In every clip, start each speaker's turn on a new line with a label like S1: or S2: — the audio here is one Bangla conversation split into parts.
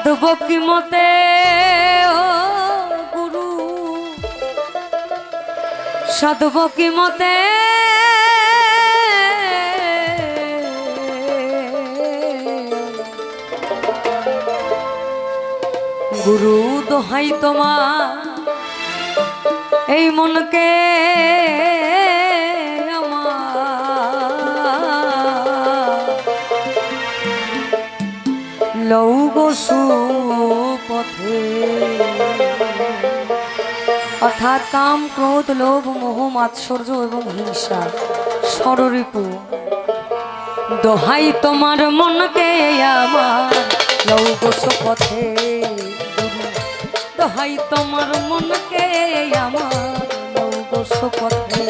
S1: সাধব কি মতে? গুরু। সাধব কি মতে? গুরু দোহাই তোমার। এই মনকে আমার। লৌগসু পথে। অর্থাৎ কাম, ক্রোধ, লোভ, মোহ, মাৎসর্য এবং হিংসা ষড়রিপু দোহাই তোমার মনকে আমার লৌগস পথে। দোহাই তোমার মনকে আমার লৌগস পথে।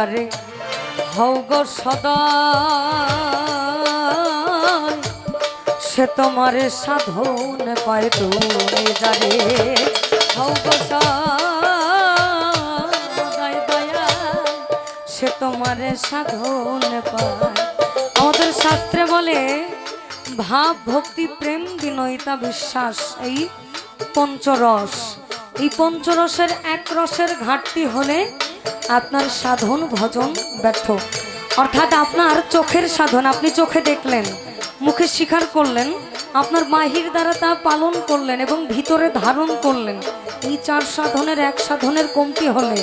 S1: তুমি যারে হও গো সদা সে তোমারে সাধন পায় তুমি যারে হও সে তোমারে সাধন পায়। আমাদের শাস্ত্রে বলে, ভাব ভক্তি প্রেম বিনয়িতা বিশ্বাস, এই পঞ্চরস। এই পঞ্চরসের এক রসের ঘাটতি হলে আপনার সাধন ভজন ব্যর্থ। অর্থাৎ আপনার চোখের সাধন, আপনি চোখে দেখলেন, মুখে স্বীকার করলেন, আপনার বাহির দ্বারা তা পালন করলেন এবং ভিতরে ধারণ করলেন। এই চার সাধনের এক সাধনের কমতি হলে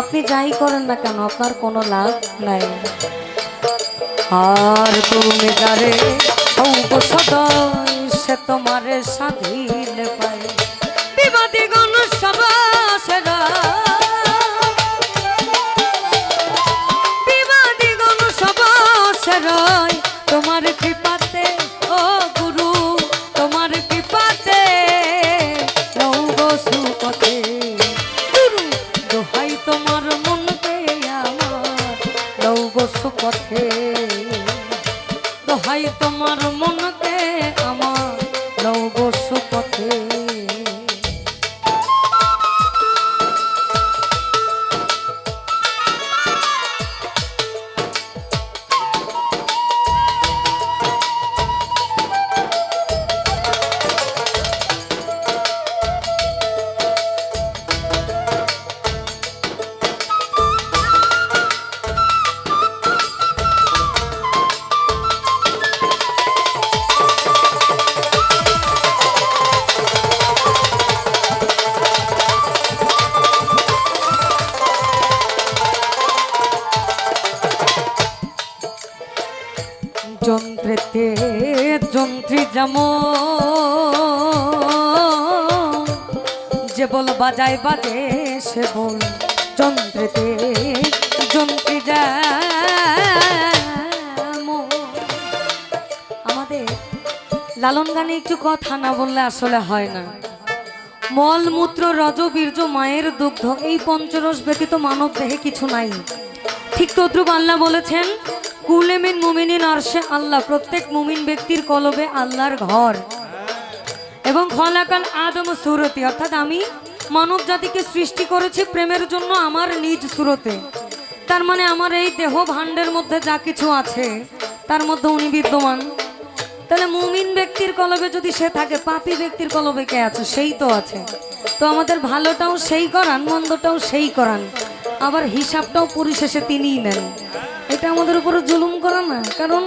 S1: আপনি যাই করেন না কেন, আপনার কোনো লাভ নাই। আর তুমি যারে সদয়, সে তোমারে স্বাধীন পায়। বিবাদী গণ সুপথে দোহাই তোমার মনকে যন্ত্রেতে যন্ত্রী যেমন। যে বল বাজায় বাজে, সে বল যন্ত্রেতে যন্ত্রী আমাদের লালন গানে একটু কথা না বললে আসলে হয় না। মল, মূত্র, রজ, বীর্য, মায়ের দুগ্ধ, এই পঞ্চরস ব্যতীত মানব দেহে কিছু নাই। ঠিক তদ্রুপ আল্লাহ বলেছেন কুলেমিন মুমিনিন আরশে আল্লাহ, প্রত্যেক মুমিন ব্যক্তির কলবে আল্লাহর ঘর। এবং খলাকাল আদম সুরতি, অর্থাৎ আমি মানব জাতিকে সৃষ্টি করেছি প্রেমের জন্য আমার নিজ সুরতে। তার মানে আমার এই দেহ ভাণ্ডের মধ্যে যা কিছু আছে, তার মধ্যে উনি বিদ্যমান। তাহলে মুমিন ব্যক্তির কলবে যদি সে থাকে, পাপী ব্যক্তির কলবে কে আছে? সেই তো আছে। তো আমাদের ভালোটাও সেই করান, মন্দটাও সেই করান। আবার হিসাবটাও পরিশেষে তিনিই নেন। এটা আমাদের উপরে জুলুম করা না, কারণ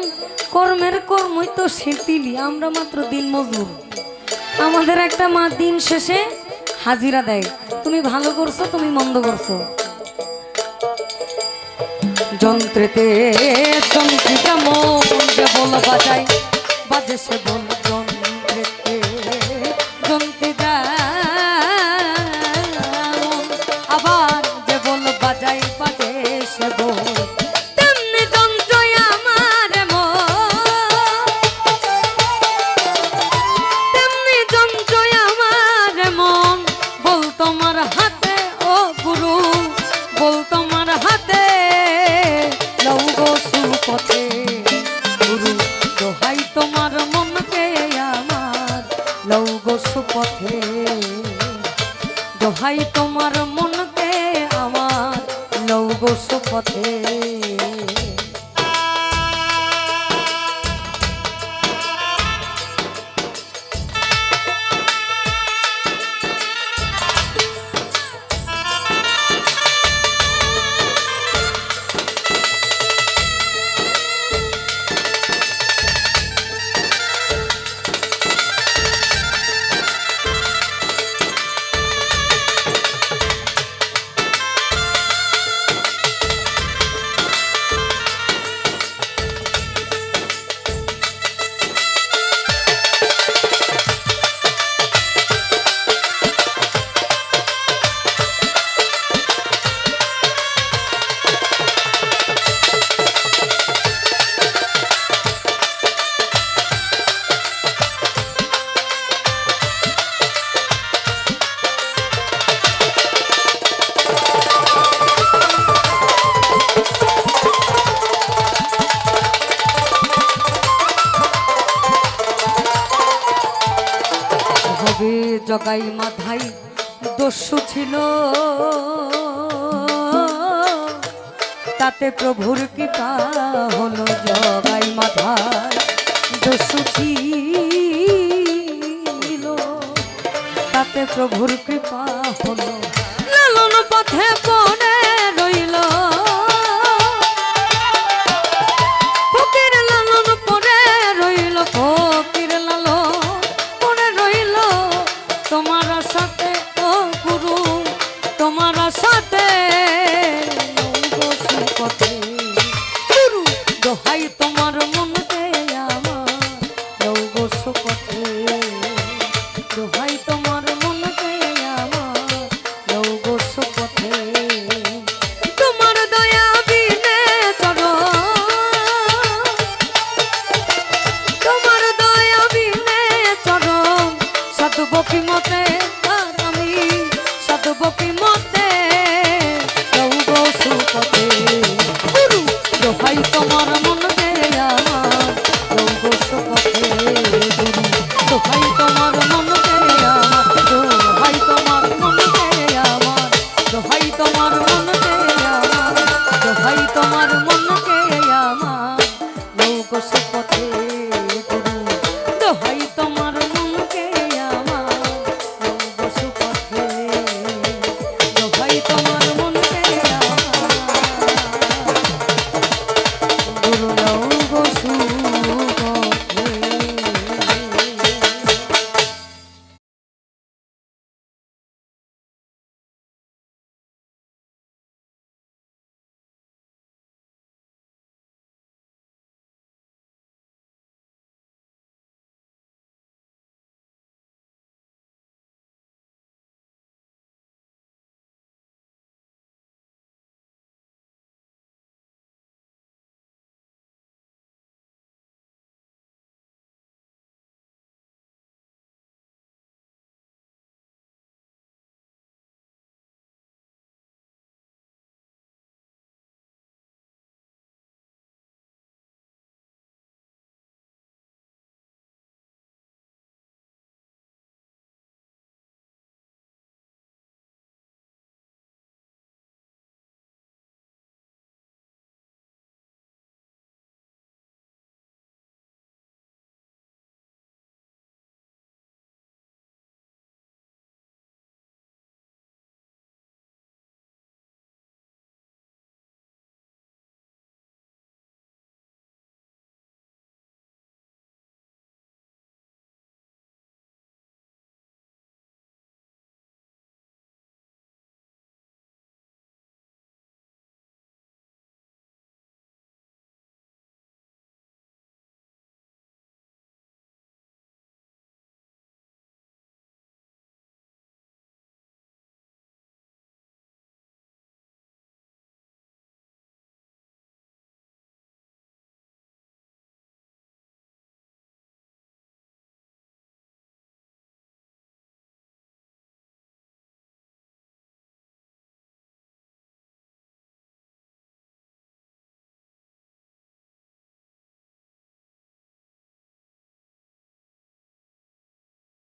S1: কর্মের কর্মই তো সেতিলি আমরা মাত্র দিন মজুর আমাদের একটা মা দিন শেষে হাজিরা দেয়, তুমি ভালো করছ, তুমি মন্দ করছ। যন্ত্রেতে যন্ত্রিতা মন যে বল বাজায়, বাজে সে বল জগাই মাথাই দস্যু ছিল। তাতে প্রভুর কৃপা হলো জগাই মাথায়, দস্যু ছিল। তাতে প্রভুর কৃপা হলো। লালন পথে তোমার মন